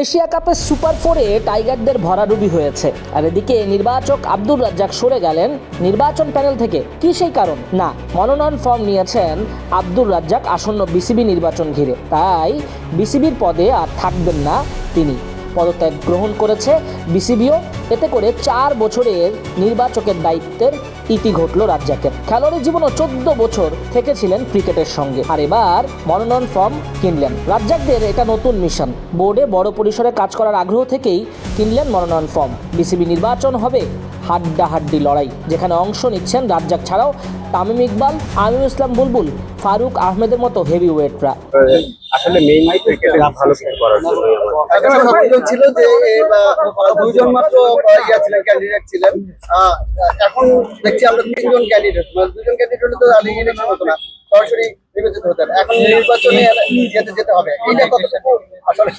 Asia কাপের super ফোরে টাইগারদের ভরাডুবি হয়েছে। আর এদিকে নির্বাচক আব্দুর রাজ্জাক সরে গেলেন নির্বাচন প্যানেল থেকে। কি সেই কারণ? না, মনোনয়ন ফর্ম নিয়েছেন আব্দুর রাজ্জাক আসন্ন বিসিবি নির্বাচন ঘিরে। তাই বিসিবির পদে আর থাকবেন না তিনি। পদত্যাগ গ্রহণ করেছে বিসিবিও। এতে করে চার বছরের নির্বাচকের দায়িত্বের ইতি ঘটল রাজ্জাকের খেলোয়াড়ি জীবনও চোদ্দ বছর থেকেছিলেন ক্রিকেটের সঙ্গে। আর এবার মনোনয়ন ফর্ম কিনলেন। রাজ্জাকদের এটা নতুন মিশন। বোর্ডে বড় পরিসরে কাজ করার আগ্রহ থেকেই কিনলেন মনোনয়ন ফর্ম। বিসিবি নির্বাচন হবে হাড্ডাহাড্ডি লড়াই, যেখানে অংশ নিচ্ছেন রাজ্জাক ছাড়াও তামিম ইকবাল আমির ইসলাম বুলবুল, ফারুক আহমেদের মতো হেভি আসলে মেইমাই ক্রিকেটে ভালো কিছু করার জন্য একটা অভিযোগ ছিল যে দুজন মাত্র ইয়া ছিলেন ক্যান্ডিডেট ছিলেন। আহ, এখন দেখছি আমরা তিনজন ক্যান্ডিডেট দুজন ক্যান্ডিডেট হলে তো আগে ইলেকশন হতো না। সরাসরি নির্বাচিত হতেন। এখন নির্বাচনে যেতে যেতে হবে। এটা কতটুকু আসলে?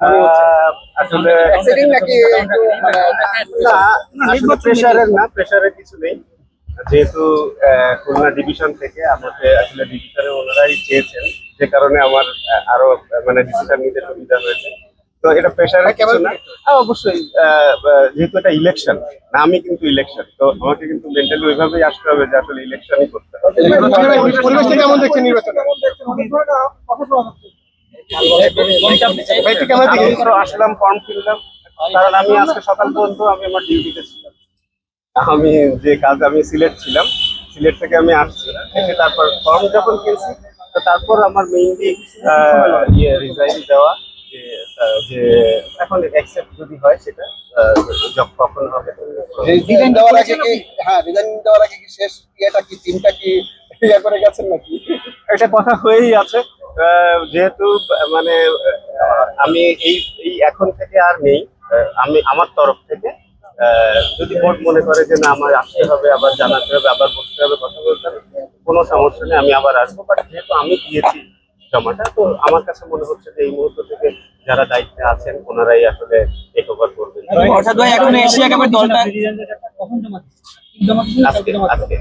আহ, আসলে নাকি না প্রেশারের না প্রেশারের কিছু নেই। যেহেতু আহ, খুলনা ডিভিশন থেকে আমাকে আসলে ডিভিশনে ওনারাই চেয়েছেন। যে কারণে আমার আরও মানে ডিসিশন নিতে সুবিধা হয়েছে। তো এটা প্রেশারের কিছু না। অবশ্যই যেহেতু এটা ইলেকশন না আমি কিন্তু ইলেকশন তো আমাকে কিন্তু মেন্টালি ওইভাবেই আসতে হবে যে আসলে ইলেকশনই করতে হবে। পরিবেশটা কেমন দেখছেন নির্বাচনে? আসলাম ফর্ম ফিললাম কারণ আমি আজকে সকাল পর্যন্ত আমি আমার ডিউটিতে ছিলাম। আমি যে কাজ আমি সিলেট ছিলাম। সিলেট থেকে আমি আসছি। তারপর ফর্ম যখন কিনছি তারপর আমার মেইনলি ইয়ে রিজাইন দেওয়া যে এখন অ্যাকসেপ্ট যদি হয় সেটা জব কখন হবে? রিজাইন দেওয়ার আগে কি হ্যাঁ রিজাইন দেওয়ার আগে কি শেষ ইয়েটা কি টিমটা কি ইয়ে করে গেছেন নাকি? এটা কথা হয়েই আছে। যেহেতু মানে আমি এই এই এখন থেকে আর নেই। আমি আমার তরফ থেকে আহ, যদি বোর্ড মনে করে যে না আমার আসতে হবে আবার জানাতে হবে আবার বসতে হবে কথা বলতে হবে কোনো সমস্যা নেই আমি আবার আসব। বাট যেহেতু আমি দিয়েছি জমাটা তো আমার কাছে মনে হচ্ছে যে এই মুহূর্ত থেকে যারা দায়িত্বে আছেন ওনারাই আসলে টেক ওভার করবেন অর্থাৎ ভাই এখন এশিয়া কাপের দলটা আজকে আজকে।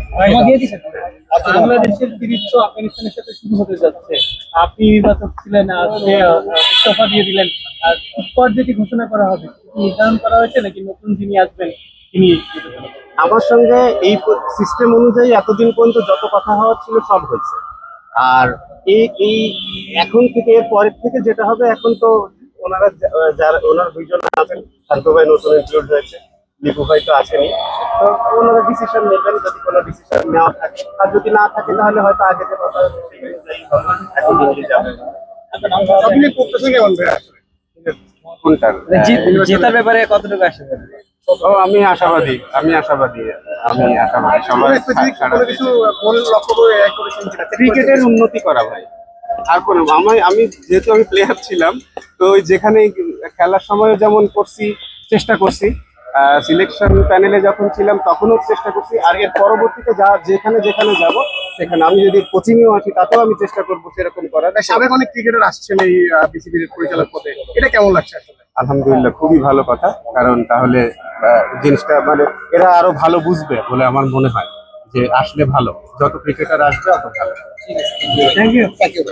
বাংলাদেশের সিরিজ তো আফগানিস্তানের সাথে শুরু হতে যাচ্ছে। আপনি নির্বাচক ছিলেন আজকে ইস্তফা দিয়ে দিলেন। আর যেটি ঘোষণা করা হবে নির্ধারণ করা হয়েছে নাকি নতুন যিনি আসবেন তিনি আমার সঙ্গে এই সিস্টেম অনুযায়ী এতদিন পর্যন্ত যত কথা হওয়ার ছিল সব হয়েছে। আর এই এই এখন থেকে এর পরের থেকে যেটা হবে এখন তো ওনারা যারা ওনার দুইজন আছেন শান্ত ভাই নতুন ইনক্লুড হয়েছে লিপু ভাই তো আছেনই। তো ওনারা ডিসিশন নেবেন যদি কোনো ডিসিশন নেওয়া থাকে। আর যদি না থাকে তাহলে হয়তো আগে যে কথা। এখন যাবে। আপনি করতেছেন কেমন ভাই? কোনটা জেতার ব্যাপারে কতটুকু আসে ও আমি আশাবাদী আমি আশাবাদী আমি আশাবাদী সবাই ক্রিকেটের উন্নতি করা ভাই। আর কোনো আমি আমি যেহেতু আমি প্লেয়ার ছিলাম তো ওই যেখানে খেলার সময় যেমন করছি চেষ্টা করছি সিলেকশন প্যানেলে যখন ছিলাম তখনও চেষ্টা করছি। আর এর পরবর্তীতে যা যেখানে যেখানে যাব সেখানে আমি যদি কোচিংয়েও আসি তাতেও আমি চেষ্টা করব সেরকম করার। সাবেক অনেক ক্রিকেটার আসছেন এই বিসিবির পরিচালক পদে। এটা কেমন লাগছে? আলহামদুলিল্লাহ খুবই ভালো কথা। কারণ তাহলে আহ, জিনিসটা মানে এরা আরও ভালো বুঝবে বলে আমার মনে হয় যে আসলে ভালো। যত ক্রিকেটার আসবে অত ভালো। Thank you thank you